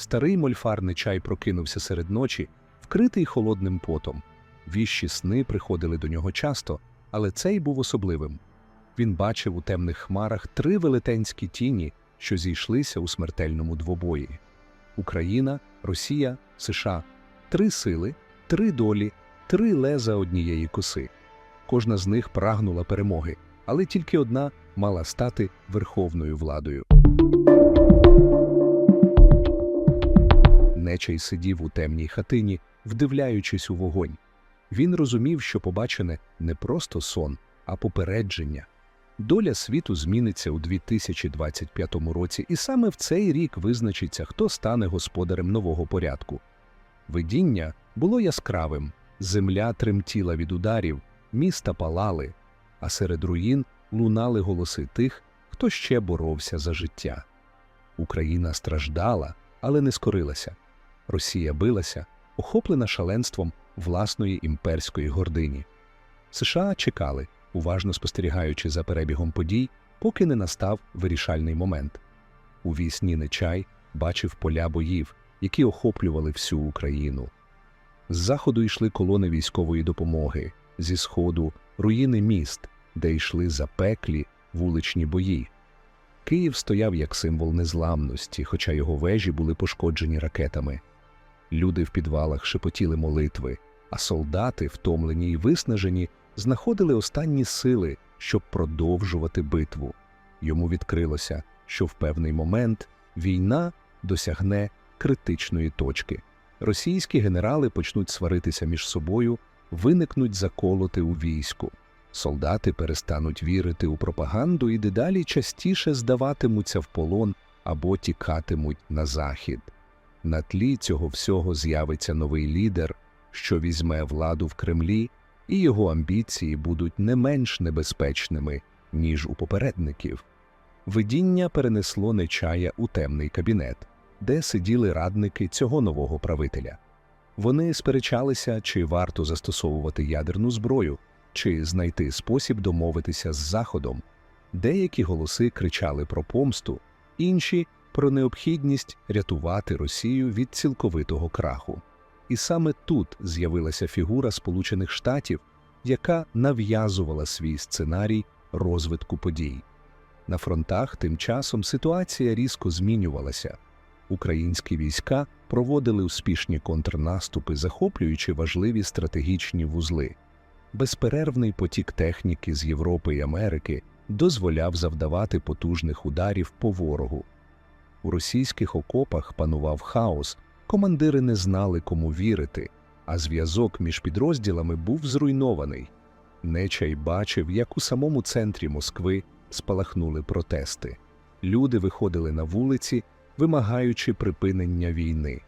Старий мольфарний чай прокинувся серед ночі, вкритий холодним потом. Віщі сни приходили до нього часто, але цей був особливим. Він бачив у темних хмарах три велетенські тіні, що зійшлися у смертельному двобої. Україна, Росія, США три сили, три долі, три леза однієї коси. Кожна з них прагнула перемоги, але тільки одна мала стати верховною владою. Нечай сидів у темній хатині, вдивляючись у вогонь. Він розумів, що побачене не просто сон, а попередження. Доля світу зміниться у 2025 році, і саме в цей рік визначиться, хто стане господарем нового порядку. Видіння було яскравим, земля тремтіла від ударів, міста палали, а серед руїн лунали голоси тих, хто ще боровся за життя. Україна страждала, але не скорилася. Росія билася, охоплена шаленством власної імперської гордині. США чекали, уважно спостерігаючи за перебігом подій, поки не настав вирішальний момент. У вісні Нечай бачив поля боїв, які охоплювали всю Україну. З заходу йшли колони військової допомоги, зі сходу руїни міст, де йшли запеклі вуличні бої. Київ стояв як символ незламності, хоча його вежі були пошкоджені ракетами. Люди в підвалах шепотіли молитви, а солдати, втомлені й виснажені, знаходили останні сили, щоб продовжувати битву. Йому відкрилося, що в певний момент війна досягне критичної точки. Російські генерали почнуть сваритися між собою, виникнуть заколоти у війську. Солдати перестануть вірити у пропаганду і дедалі частіше здаватимуться в полон або тікатимуть на захід. На тлі цього всього з'явиться новий лідер, що візьме владу в Кремлі, і його амбіції будуть не менш небезпечними, ніж у попередників. Видіння перенесло Нечая у темний кабінет, де сиділи радники цього нового правителя. Вони сперечалися, чи варто застосовувати ядерну зброю, чи знайти спосіб домовитися з Заходом. Деякі голоси кричали про помсту, інші про необхідність рятувати Росію від цілковитого краху. І саме тут з'явилася фігура Сполучених Штатів, яка нав'язувала свій сценарій розвитку подій. На фронтах тим часом ситуація різко змінювалася. Українські війська проводили успішні контрнаступи, захоплюючи важливі стратегічні вузли. Безперервний потік техніки з Європи і Америки дозволяв завдавати потужних ударів по ворогу. У російських окопах панував хаос, командири не знали, кому вірити, а зв'язок між підрозділами був зруйнований. Нечай бачив, як у самому центрі Москви спалахнули протести. Люди виходили на вулиці, вимагаючи припинення війни.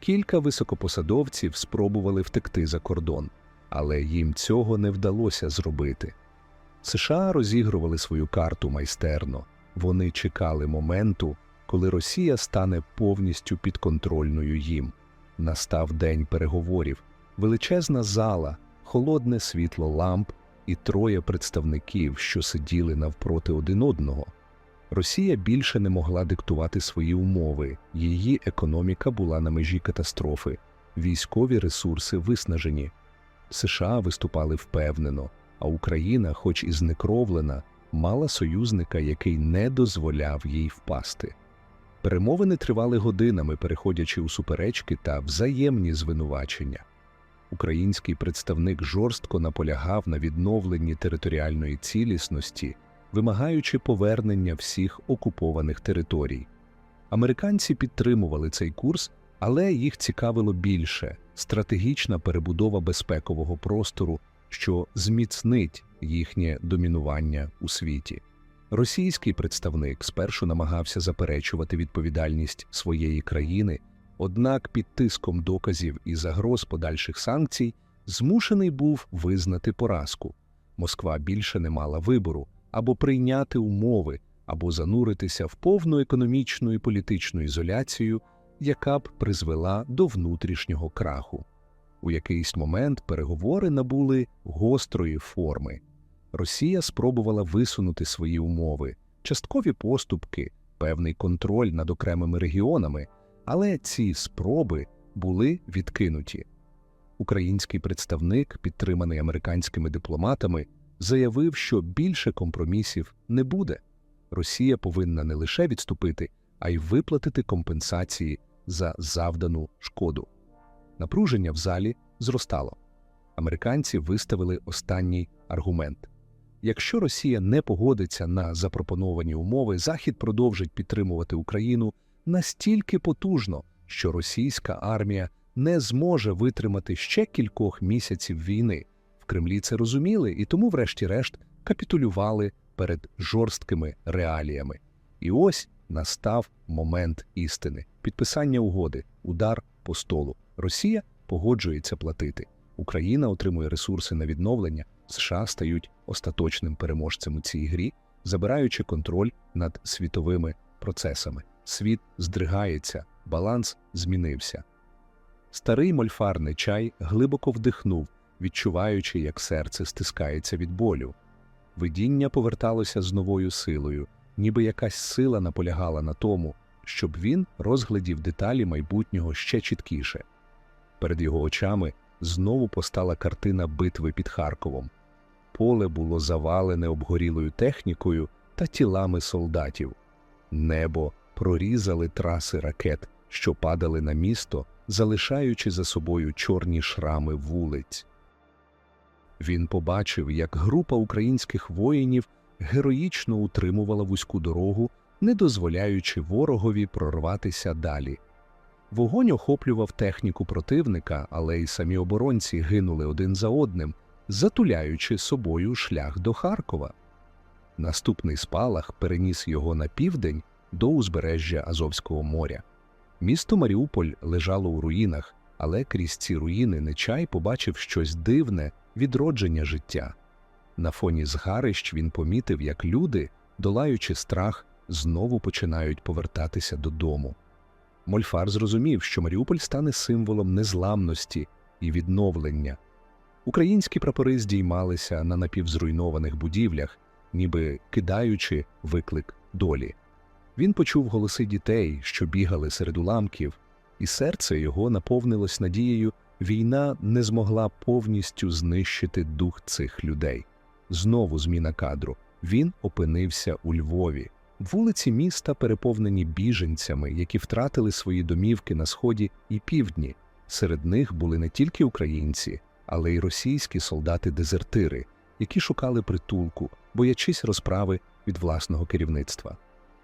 Кілька високопосадовців спробували втекти за кордон, але їм цього не вдалося зробити. США розігрували свою карту майстерно. Вони чекали моменту, коли Росія стане повністю підконтрольною їм. Настав день переговорів, величезна зала, холодне світло ламп і троє представників, що сиділи навпроти один одного. Росія більше не могла диктувати свої умови, її економіка була на межі катастрофи, військові ресурси виснажені. США виступали впевнено, а Україна, хоч і знекровлена, мала союзника, який не дозволяв їй впасти. Перемовини тривали годинами, переходячи у суперечки та взаємні звинувачення. Український представник жорстко наполягав на відновленні територіальної цілісності, вимагаючи повернення всіх окупованих територій. Американці підтримували цей курс, але їх цікавило більше стратегічна перебудова безпекового простору, що зміцнить їхнє домінування у світі. Російський представник спершу намагався заперечувати відповідальність своєї країни, однак під тиском доказів і загроз подальших санкцій змушений був визнати поразку. Москва більше не мала вибору або прийняти умови, або зануритися в повну економічну і політичну ізоляцію, яка б призвела до внутрішнього краху. У якийсь момент переговори набули гострої форми. Росія спробувала висунути свої умови, часткові поступки, певний контроль над окремими регіонами, Але ці спроби були відкинуті. Український представник, підтриманий американськими дипломатами, заявив, що більше компромісів не буде. Росія повинна не лише відступити, а й виплатити компенсації за завдану шкоду. Напруження в залі зростало. Американці виставили останній аргумент. Якщо Росія не погодиться на запропоновані умови, Захід продовжить підтримувати Україну настільки потужно, що російська армія не зможе витримати ще кількох місяців війни. В Кремлі це розуміли і тому, врешті-решт, капітулювали перед жорсткими реаліями. І ось настав момент істини: підписання угоди, удар по столу. Росія погоджується платити. Україна отримує ресурси на відновлення. США стають остаточним переможцем у цій грі, забираючи контроль над світовими процесами. Світ здригається, баланс змінився. Старий мольфарний чай глибоко вдихнув, відчуваючи, як серце стискається від болю. Видіння поверталося з новою силою, ніби якась сила наполягала на тому, щоб він розглядів деталі майбутнього ще чіткіше. Перед його очами знову постала картина битви під Харковом. Поле було завалене обгорілою технікою та тілами солдатів. Небо прорізали траси ракет, що падали на місто, залишаючи за собою чорні шрами вулиць. Він побачив, як група українських воїнів героїчно утримувала вузьку дорогу, не дозволяючи ворогові прорватися далі. Вогонь охоплював техніку противника, але й самі оборонці гинули один за одним, затуляючи собою шлях до Харкова. Наступний спалах переніс його на південь до узбережжя Азовського моря. Місто Маріуполь лежало у руїнах, але крізь ці руїни Нечай побачив щось дивне відродження життя. На фоні згарищ він помітив, як люди, долаючи страх, знову починають повертатися додому. Мольфар зрозумів, що Маріуполь стане символом незламності і відновлення. Українські прапори здіймалися на напівзруйнованих будівлях, ніби кидаючи виклик долі. Він почув голоси дітей, що бігали серед уламків, і серце його наповнилось надією, війна не змогла повністю знищити дух цих людей. Знову зміна кадру. Він опинився у Львові. Вулиці міста переповнені біженцями, які втратили свої домівки на сході і півдні. Серед них були не тільки українці, але й російські солдати-дезертири, які шукали притулку, боячись розправи від власного керівництва.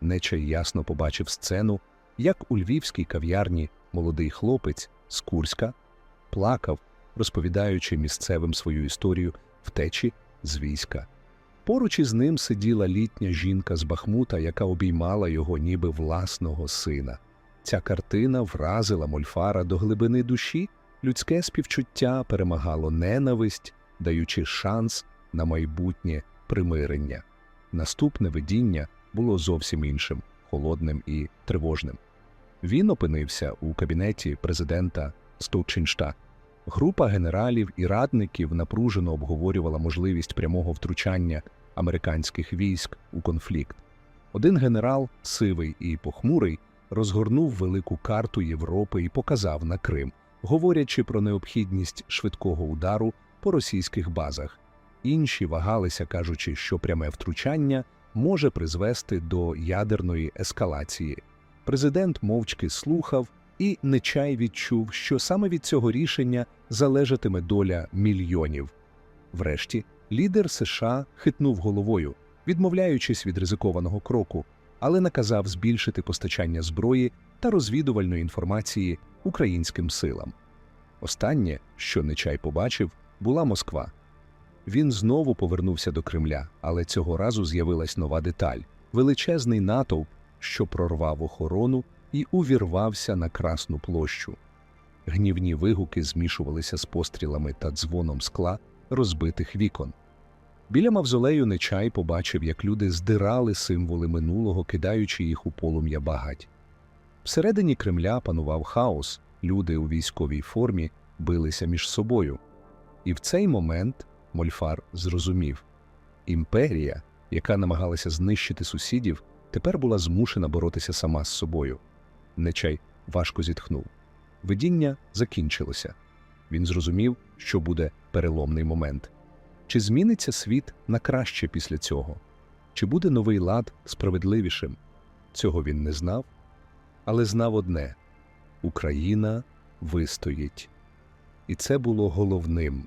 Нечай ясно побачив сцену, як у львівській кав'ярні молодий хлопець з Курська плакав, розповідаючи місцевим свою історію втечі з війська. Поруч із ним сиділа літня жінка з Бахмута, яка обіймала його ніби власного сина. Ця картина вразила Мольфара до глибини душі, людське співчуття перемагало ненависть, даючи шанс на майбутнє примирення. Наступне видіння було зовсім іншим, холодним і тривожним. Він опинився у кабінеті президента Стовчиншта. Група генералів і радників напружено обговорювала можливість прямого втручання американських військ у конфлікт. Один генерал, сивий і похмурий, розгорнув велику карту Європи і показав на Крим, говорячи про необхідність швидкого удару по російських базах. Інші вагалися, кажучи, що пряме втручання може призвести до ядерної ескалації. Президент мовчки слухав, і Нечай відчув, що саме від цього рішення залежатиме доля мільйонів. Врешті, лідер США хитнув головою, відмовляючись від ризикованого кроку, але наказав збільшити постачання зброї та розвідувальної інформації українським силам. Останнє, що Нечай побачив, була Москва. Він знову повернувся до Кремля, але цього разу з'явилась нова деталь величезний натовп, що прорвав охорону і увірвався на Красну площу. Гнівні вигуки змішувалися з пострілами та дзвоном скла розбитих вікон. Біля мавзолею Нечай побачив, як люди здирали символи минулого, кидаючи їх у полум'я багать. Всередині Кремля панував хаос, люди у військовій формі билися між собою. І в цей момент Мольфар зрозумів імперія, яка намагалася знищити сусідів, тепер була змушена боротися сама з собою. Нечай важко зітхнув. Видіння закінчилося. Він зрозумів, що буде переломний момент. Чи зміниться світ на краще після цього? Чи буде новий лад справедливішим? Цього він не знав, але знав одне Україна вистоїть. І це було головним.